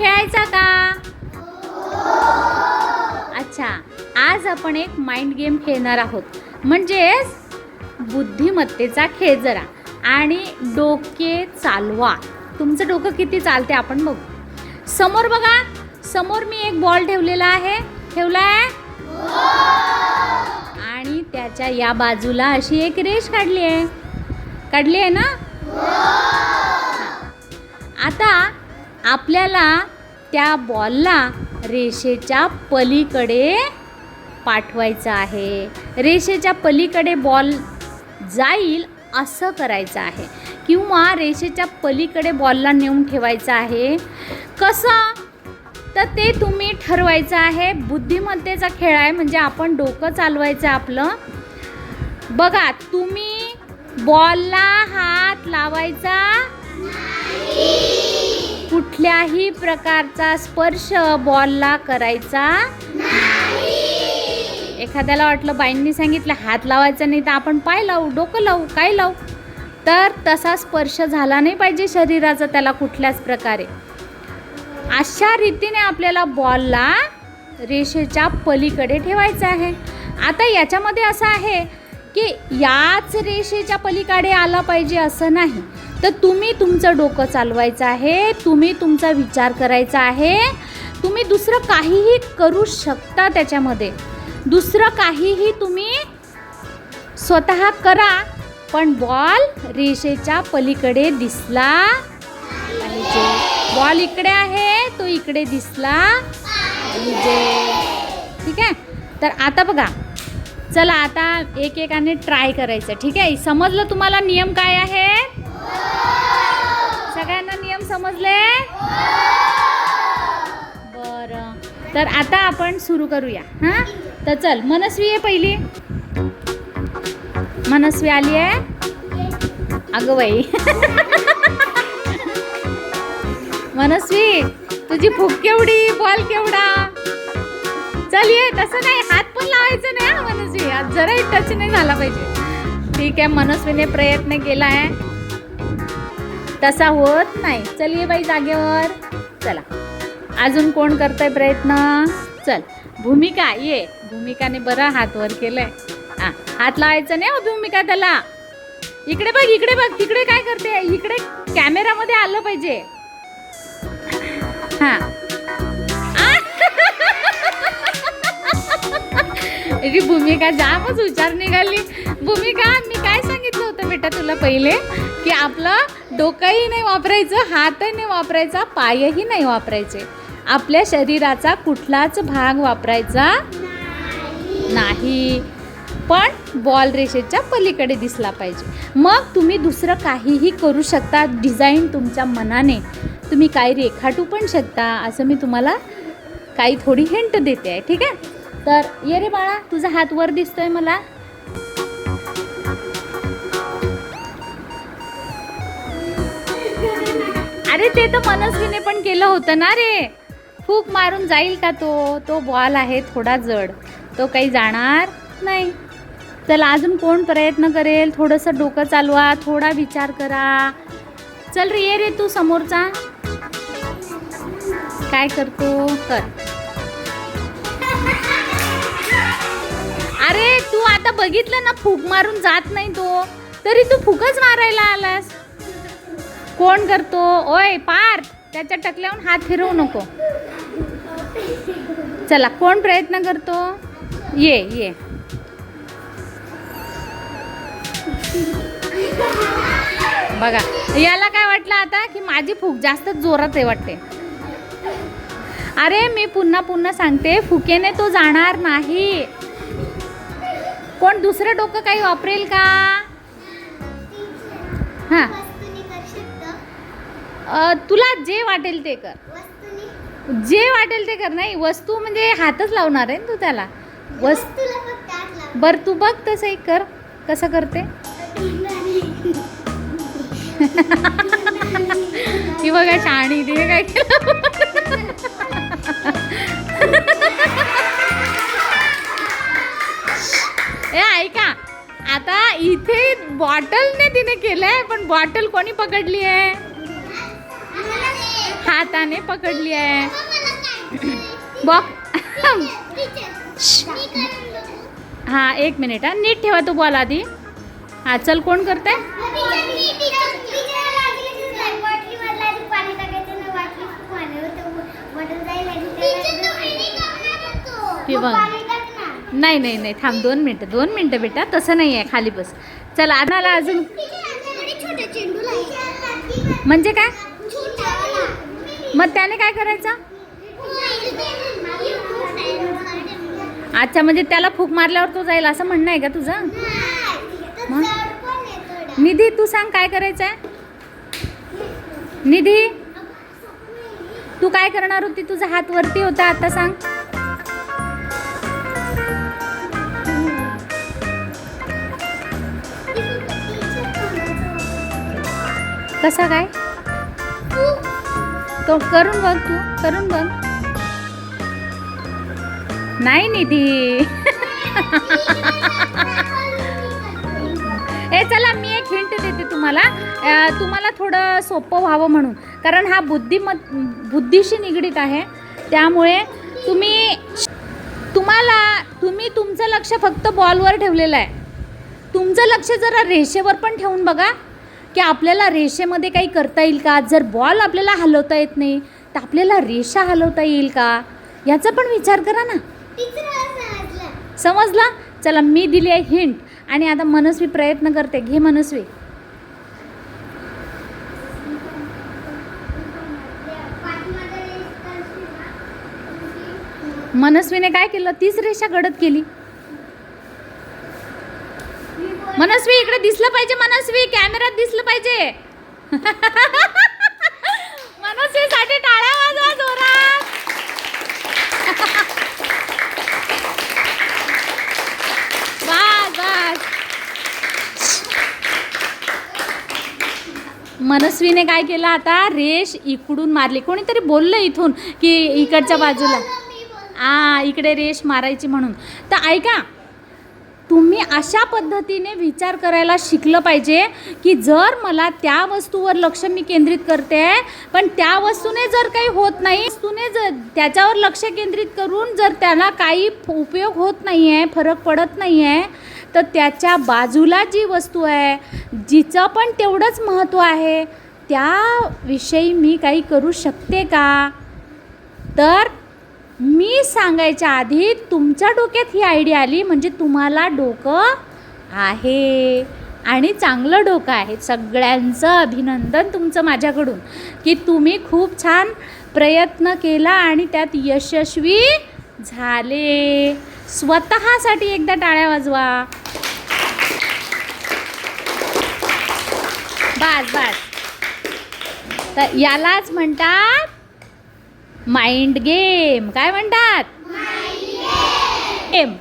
खेळायचा का? अच्छा आज आपण एक माइंड गेम खेळणार आहोत. म्हणजेच बुद्धिमत्तेचा खेळ जरा. आणि डोके चालवा. तुमचं डोकं किती चालते आपण बघू. समोर बघा समोर मी एक बॉल ठेवलेला आहे. ठेवला आहे आणि त्याच्या या बाजूला अशी एक रेष काढली आहे. काढली आहे ना? आता आपल्याला त्या बॉलला रेषेच्या पलीकडे पाठवायचं आहे. रेषेच्या पलीकडे बॉल जाईल असं करायचं आहे. किंवा रेषेच्या पलीकडे बॉलला नेऊन ठेवायचं आहे. कसं? तर ते तुम्ही ठरवायचं आहे. बुद्धिमत्तेचा खेळ आहे म्हणजे आपण डोकं चालवायचं आपलं. बघा तुम्ही बॉलला हात लावायचा कुठल्याही प्रकारचा स्पर्श बॉलला करायचा एखाद्याला वाटलं बाईंनी सांगितलं हात लावायचा नाही तर आपण पाय लावू डोकं लावू काय लावू? तर तसा स्पर्श झाला नाही पाहिजे शरीराचा त्याला कुठल्याच प्रकारे. अशा रीतीने आपल्याला बॉलला रेषेच्या पलीकडे ठेवायचं आहे. आता याच्यामध्ये असं आहे की याच रेषेच्या पलीकडे आला पाहिजे असं नाही. तर तुम्ही तुमचं डोकं चालवायचं आहे तुम्ही तुमचा विचार करायचा आहे. तुम्ही दुसरं काहीही करू शकता त्याच्यामध्ये. दुसरं काहीही तुम्ही स्वतः करा पण बॉल रेषेच्या पलीकडे दिसला पाहिजे. बॉल इकडे आहे तो इकडे दिसला पाहिजे. ठीक आहे? तर आता बघा चला आता एकेकाने ट्राय करायचं. ठीक आहे? समजलं तुम्हाला नियम काय आहे? सगळ्यांना नियम समजले? बरं. तर आता आपण सुरू करूया. हां? तर चल मनस्वी आहे पहिली. मनस्वी आली आहे? अगं बाई. मनस्वी तुझी भूक केवढी बॉल केवढा? चल ये तसं नाही हात पण लावायचं नाही हा मनस्वी आज जराही टच नाही झाला पाहिजे. ठीक आहे मनस्वीने प्रयत्न केला आहे. तसा होत नाही. चल ये बाई जागेवर. चला. अजून कोण करतंय प्रयत्न? चल. भूमिका ये. भूमिकाने बरं हात वर केलंय. हा. हात लावायचं नाही हो भूमिका त्याला. इकडे बघ इकडे बघ. तिकडे काय करते? इकडे कॅमेरामध्ये आलं पाहिजे. हां. अरे भूमिका जामच हुशार निघाली. भूमिका मी काय सांगितलं होतं बेटा तुला पहिले? की आपलं डोकंही नाही वापरायचं हातही नाही वापरायचा पायही नाही वापरायचे. आपल्या शरीराचा कुठलाच भाग वापरायचा नाही. पण बॉल रेषेच्या पलीकडे दिसला पाहिजे. मग तुम्ही दुसरं काहीही करू शकता डिझाईन तुमच्या मनाने. तुम्ही काही रेखाटू पण शकता असं मी तुम्हाला काही थोडी हिंट देते आहे ठीक आहे? तर ये रे बाळा तुझा हात वर दिसतोय मला. अरे ते तर मनस्वीने पण केलं होतं ना रे. फूक मारून जाईल का तो? तो बॉल आहे थोडा जड. तो काही जाणार नाही. चला अजून कोण प्रयत्न करेल? थोडंसं डोकं चालवा थोडा विचार करा. चल रे ये रे तू समोरचा. काय करतो? कर. अरे तू आता बघितलं ना फूक मारून जात नाही तो. तरी तू फुकच मारायला आलास. कोण करतो? ओय पार त्याच्या टकल्याहून हात फिरवू नको. चला कोण प्रयत्न करतो? ये ये. बघा याला काय वाटलं आता की माझी फूक जास्त जोरात आहे वाटते. अरे मी पुन्हा पुन्हा सांगते फुकेने तो जाणार नाही. कोण दुसरं डोकं काही वापरेल का? हां. तुला जे वाटेल ते कर. जे वाटेल ते कर नाही वस्तू म्हणजे हातच लावणार आहे ना तू त्याला. वस वस्तूला फक्त हात लाव. बर तू बघ तसं एक कर. कसं करते? ती बघा शाणी तिने काय केलं? आता इथे बॉटलने तिने केलंय पण बॉटल कोणी पकडली आहे? हाताने पकडली आहे. बॉक हा एक मिनिट हा नीट ठेवा तू बॉल आधी. हा चल कोण करते हे बघ. नाही नाही नाही. थांब दोन मिनटं दोन मिनटं बेटा. तसं नाही आहे. खाली बस. चल आणाला अजून म्हणजे काय? मग त्याने काय करायचं? अच्छा म्हणजे त्याला फूक मारल्यावर तो जाईल असं म्हणणं आहे का तुझं? निधी तू सांग काय करायचं आहे निधी? तू काय करणार होती? तुझा हात वरती होता. आता सांग. कसा काय? तो करून बघ तू करून बघ. नाही निधी. ए चला मी एक हिंट देते तुम्हाला. तुम्हाला थोडं सोपं व्हावं म्हणून. कारण हा बुद्धिमत बुद्धीशी निगडीत आहे. त्यामुळे तुम्ही तुम्हाला तुम्ही तुमचं लक्ष फक्त बॉलवर ठेवलेलं आहे. तुमचं लक्ष जरा रेषेवर पण ठेवून बघा. की आपल्याला रेषेमध्ये काही करता येईल का? जर बॉल आपल्याला हलवता येत नाही तर आपल्याला रेषा हलवता येईल का? याचा पण विचार करा ना. समजला? चला मी दिली आहे हिंट आणि आता मनस्वी प्रयत्न करते. घे मनस्वी. मनस्वीने काय केलं? तीच रेषा गडद केली. मनस्वी इकडे दिसलं पाहिजे मनस्वी. कॅमेऱ्यात दिसलं पाहिजे. मनस्वीसाठी टाळ्या वाजवा जोरात. बस बस मनस्वीने काय केलं आता? रेष इकडून मारली. कोणीतरी बोललं इथून की इकडच्या बाजूला. आ इकडे रेष मारायची म्हणून. तर ऐका तुम्ही अशा पद्धतीने विचार करायला शिकलं पाहिजे की जर मला त्या वस्तूवर लक्ष मी केंद्रित करते आहे पण त्या वस्तूने जर काही होत नाही वस्तूने जर त्याच्यावर लक्ष केंद्रित करून जर त्याला काही उपयोग होत नाही आहे फरक पडत नाही आहे तर त्याच्या बाजूला जी वस्तू आहे जिचं पण तेवढंच महत्त्व आहे त्याविषयी मी काही करू शकते का? तर मी सांगायच्या आधी तुमच्या डोक्यात ही आयडिया आली म्हणजे तुम्हाला डोकं आहे. आणि चांगलं डोकं आहे. सगळ्यांचं अभिनंदन तुमचं माझ्याकडून. की तुम्ही खूप छान प्रयत्न केला आणि त्यात यशस्वी झाले. स्वतःसाठी एकदा टाळ्या वाजवा. बास बास. तर यालाच म्हणतात माइंड गेम काय म्हणतात? गेम